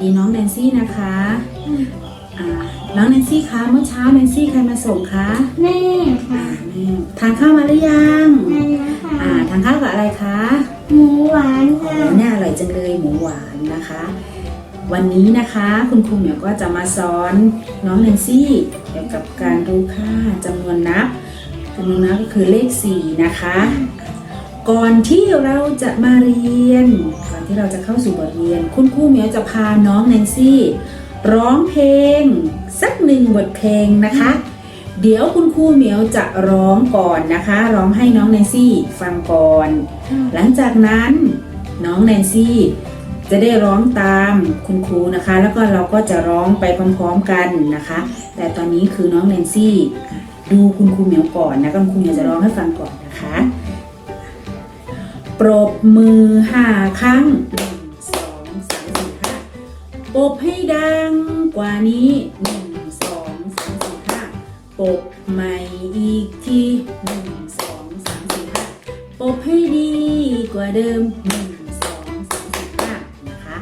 ดีน้องแนนซี่นะคะอ่าน้องแนนซี่คะเมื่อเช้าแนนซี่ใครมาส่งคะแม่อ่าค่ะแม่ทานข้าวมาหรือยังแม่นะคะอ่าทานข้าวกับอะไรคะหมูหวานโอ้ค่ะ เนี่ยอร่อยจังเลยหมูหวานนะคะ วันนี้นะคะคุณครูเหมียวก็จะมาสอนน้องแนนซี่เกี่ยวกับการรู้ค่าจำนวนนับจำนวนนับก็คือเลข4นะคะ ก่อนที่เราจะมาเรียน ก่อนที่เราจะเข้าสู่บทเรียน คุณครูเหมียวจะพาน้องแนนซี่ ร้องเพลง สักหนึ่งบทเพลงนะคะ เดี๋ยวคุณครูเหมียวจะร้องก่อนนะคะ ร้องให้น้องแนนซี่ฟังก่อน หลังจากนั้นน้องแนนซี่จะได้ร้องตามคุณครูนะคะ แล้วก็เราก็จะร้องไปพร้อมๆกันนะคะ แต่ตอนนี้คือน้องแนนซี่ ดูคุณครูเหมียวก่อนนะคุณครูเหมียวจะร้องให้ฟังก่อนนะคะ ปรบมือห้าครั้งหนึ่งสองสามสี่ห้าปรบให้ดังกว่านี้หนึ่งสองสามสี่ห้าปรบใหม่อีกทีหนึ่งสองสามสี่ห้าปรบให้ดีกว่าเดิมหนึ่งสองสามสี่ห้านะคะ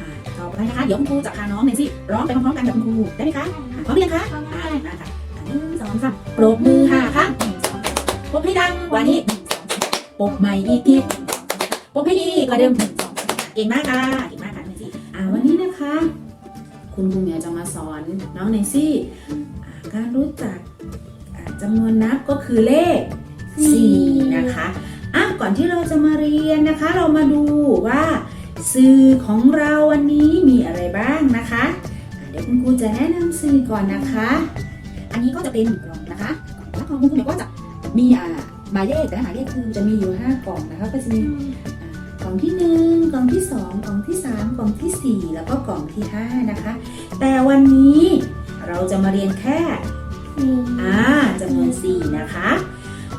อ่าต่อไปนะคะเดี๋ยวคุณครูจะพาน้องเนซี่ร้องไปพร้อมๆกันกับคุณครูได้ไหมคะอ่าพร้อมหรือยังคะอ่ามาค่ะหนึ่งสองสามปรบมือห้าครั้งหนึ่งสองสามปรบให้ดังกว่านี้หนึ่งสองสาม ปรบใหม่อีกทีปกให้ดีกว่าเดิมหนึ่งสองเก่งมากค่ะเก่งมากค่ะเนซี่อ่าวันนี้นะคะ คุณครูเหมียวจะมาสอนน้องเนซี่อ่าการรู้จักอ่าจำนวนนับก็คือเลข4นะคะอะก่อนที่เราจะมาเรียนนะคะ เรามาดูว่าสื่อของเราวันนี้มีอะไรบ้างนะคะเดี๋ยวคุณครูจะแนะนำสื่อก่อนนะคะ อันนี้ก็จะเป็นกล่องนะคะกล่องแล้วกล่องคุณครูเหมียวก็จะมีอ่า หมายเลขแต่ละหมายเลขคือจะมีอยู่ 5 กล่องนะคะก็จะมีกล่องที่ 1 กล่องที่ 2 กล่องที่ 3 กล่องทีสี่4 แล้วก็กล่องที่ 5 นะคะ แต่วันนี้เราจะมาเรียนแค่สี่อ่าจำนวน 4 นะคะ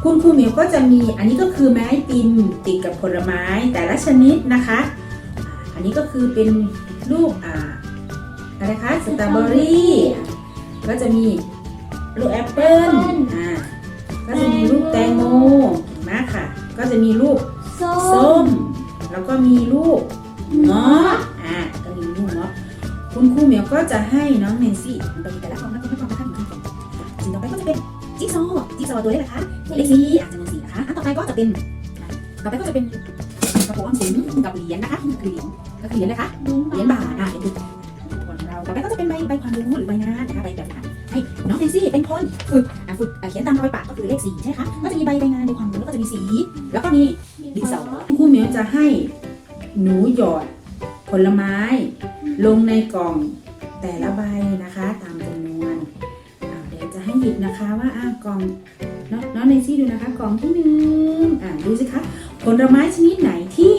คุณครูเหมียวก็จะมีอันนี้ก็คือไม้ติมติดกับผลไม้แต่ละชนิดนะคะอ่าอันนี้ก็คือเป็นรูปอ่าอะไรคะสตรอเบอรี่อะก็จะมีลูกแอปเปิ้ลอ่า ก็จะมีลูกแตงโมเห็นไหมค่ะก็จะมีลูกส้ส้ม ม แล้วก็มีลูกเงาะอ่าก็มีลูกเงาะคุณครูเหมียวก็จะให้น้องเนนซี่ไปแต่ละกล่องนะคุณผู้ชมนะคะอยู่ที่กล่องสิ่งต่อไปก็จะเป็นจิ๊กซอว์จิ๊กซอว์ตัวเลขนะคะเลขสี่อะจำนวนสี่นะคะอันต่อไปก็จะเป็นอะต่อไปก็จะเป็นกระปุกออมสินกับเหรียญนะคะคือเหรียญก็คือเหรียญเลยคะเหรียญบาทอะเหรียญบาทของเราต่อไปก็จะเป็นใบใบความรู้หรือใบงานนะคะใบแบบงานให้น้องเนนซี่เป็นคนฝึกอะ ฝึกอะเขียนตามรอยปากก็คือเลขสี่ใช่ไหมคะก็จะมีใบใบงานใบความรู้แล้วก็จะมีสี แล้วก็มีดินสอครูเหมียวจะให้หนูหยอดผลไม้ ลงในกล่องแต่ละใบนะคะ ตามจำนวนอ่าเดี๋ยวจะให้หยิบนะคะว่าอ่ากล่องน้องน้องเนซี่ดูนะคะ กล่องที่หนึ่งอ่าดูสิคะผลไม้ชนิดไหนที่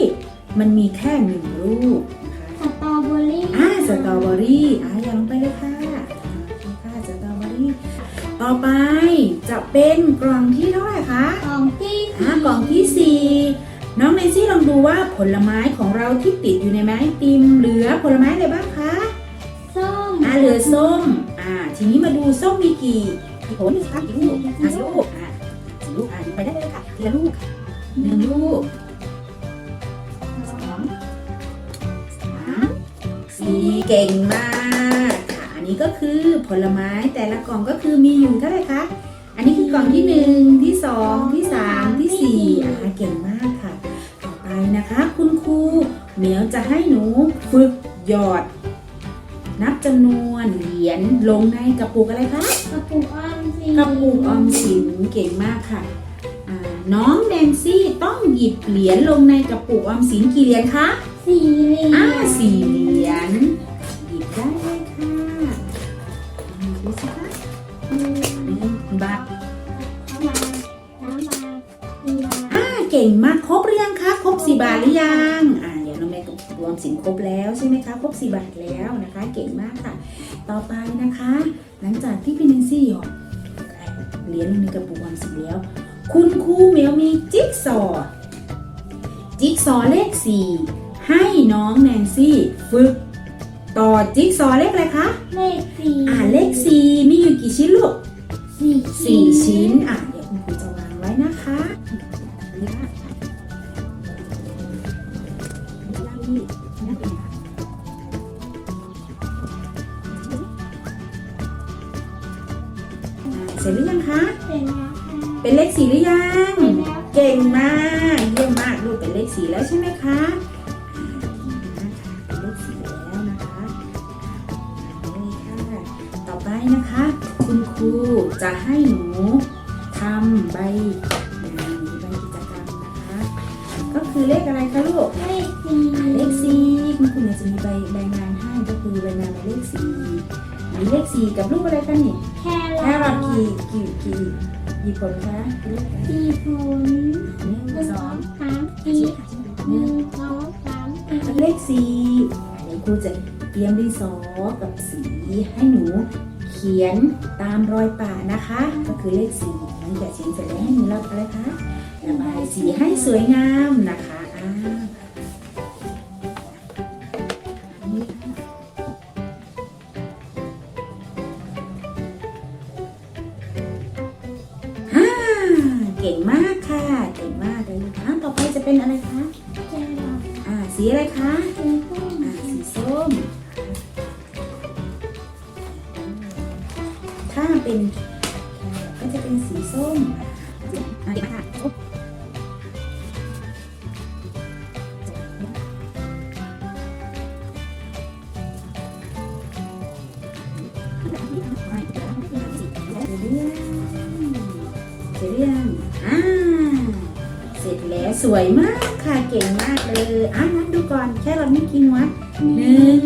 มันมีแค่หนึ่งลูกนะคะสตรอเบอรี่อ่าสตรอเบอรี่อ่าอย่าลงไปเลยค่ะ ต่อไปจะเป็นกล่องที่เท่าไหร่คะกล่องที่อ่ากล่องที่สี่น้องเนซี่ลองดูว่าผลไม้ของเราที่ติดอยู่ในไม้ติมเหลือผลไม้อะไรบ้างคะส้มอ่าเหลือส้มอ่าทีนี้มาดูส้มมีกี่กี่ผลคะกี่ลูกอ่าสี่ลูกอ่าสี่ลูกอ่าไปได้เลยค่ะทีละลูกค่ะหนึ่งลูกสองสามสี่เก่งมากค่ะอั นนี้ก็คือผลไม้แต่ละกล่องก็คือมีอยู่เท่าไหร่คะ อันนี้คือกล่องที่หนึ่งที่สองที่สามที่สี่อะเก่งมากค่ะ ต่อไปนะคะ คุณครูเหมียวจะให้หนูฝึกหยอด นับจำนวนเหรียญลงในกระปุกอะไรคะ กระปุกออมสินกระปุกออมสินเก่งมากค่ะอ่าน้องแนนซี่ต้องหยิบเหรียญลงในกระปุกออมสินกี่เหรียญคะ สี่เหรียญอ่าสี่เหรียญ ดูสิคะนึ่บาทบาทสาเก่งมากครบหรือยังคะครบสี่บาทหรือยังอ่าเดี๋ยวน้องแม่รวมสินครบแล้วใช่ไหมคะครบสี่บาทแล้วนะคะ เก่งมากค่ะ ต่อไปนะคะ หลังจากที่พี่แนนซี่หยอดเหรียญลงในกระปุกออมสินแล้ว คุณครูเหมียวมีจิ๊กซอจิ๊กซอเลขสี่ให้น้องแนนซี่ฝึก ต่อจิ๊กซอเลขอะไรคะ เลขสี่อ่าเลขสี่มีอยู่กี่ชิ้นลูกสี่สี่ชิ้น อะเดี๋ยวคุณครูจะวางไว้นะคะเสร็จหรือยังคะเสร็จแล้วค่ะเป็นเลขสี่หรือยังเก่งมาก เยี่ยมมาก ลูกเป็นเลขสี่แล้วใช่ไหมคะ รูจะให้หนูทำใบอืมใบกิจกรรมนะคะ ก็คือเลขอะไรคะลูก เลขสี่เลขสี่คุณครูเนี่ยจะมีใบใบงานให้ก็คือใบงานหมายเลขสี่มีเลขสี่กับรูปอะไรกันนี่แคแค่รรออททกี่กี่กี่กี่ผลคะเลขอะไรสี่ผลหนึ่งหนึ่งสสอองงสามสี่หนึ่งสองสามสี่เลขสี่เดี๋ยวครูจะเตรียมดินสอกับสีให้หนูเขียนตามรอยป่านะคะ ก็คือเลขสี่หลังจากเขียนเสร็จแล้วให้หนูรับอะไรคะระบายสีให้สวยงามนะคะอ่าเก่งมากค่ะ เก่งมากเลยอ่าต่อไปจะเป็นอะไรคะ อ่า สีอะไรคะ สวยมากค่ะเก่งมากเลยอะนับดูก่อนแค่เราไม่กินวัดหนึ่ง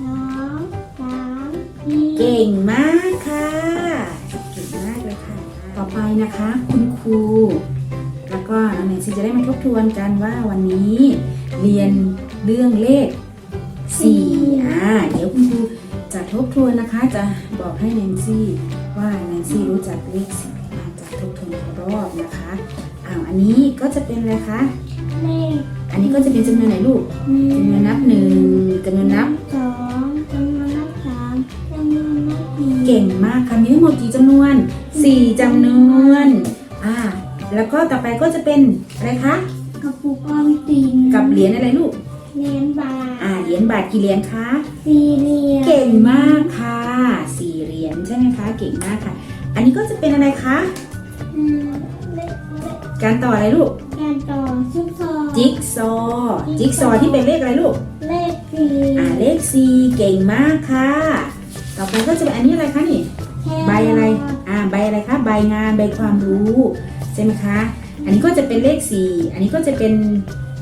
สองสามสี่เก่งมากค่ะ เก่งมากเลยค่ะ ต่อไปนะคะ คุณครู แล้วก็น้องแนซี่จะได้มาทบทวนกันว่าวันนี้ เรียนเรื่องเลขสี่อ่าเดี๋ยวคุณครูจะทบทวนนะคะ จะบอกให้แนนซี่ว่าแนนซี่รู้จักเลขสี่มาจากทบทวนอีกรอบนะคะ อ้าวอันนี้ก็จะเป็นอะไรคะ เลขอันนี้ก็จะเป็นจำนวนไหนลูกหนึ่งจำนวนนับหนึ่งจำนวนนับ สองจำนวนนับสามจำนวนนับสี่เก่งมากค่ะมีทั้งหมดกี่จำนวนสี่จำนวน อ่า แล้วก็ต่อไปก็จะเป็นอะไรคะ กระปุกออมสินกับเหรียญอะไรลูก เหรียญบาทอ่า เหรียญบาทกี่เหรียญคะ สี่เหรียญเก่งมากค่ะ สี่เหรียญใช่ไหมคะ เก่งมากค่ะ อันนี้ก็จะเป็นอะไรคะอืมเลขเลข การต่ออะไรลูก การต่อชุดซอจิ๊กซอว์จิ๊กซอว์ที่เป็นเลขอะไรลูก เลขสี่อ่าเลขสี่เก่งมากค่ะ ต่อไปก็จะเป็นอันนี้อะไรคะนี่แคใบอะไร อ่าใบอะไรคะ ใบงานใบความรู้ใช่ไหมคะ อันนี้ก็จะเป็นเลขสี่อันนี้ก็จะเป็น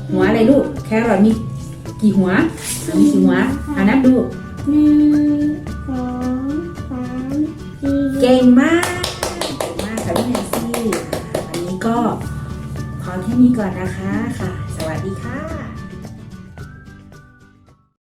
หัวอะไรลูก แครอทมีกี่หัวอ่ามีกี่หัวอ่านับดูหนึ่งสองสามสี่เก่งมากเก่งมากค่ะพี่แนน นี้ก่อนนะคะค่ะ สวัสดีค่ะ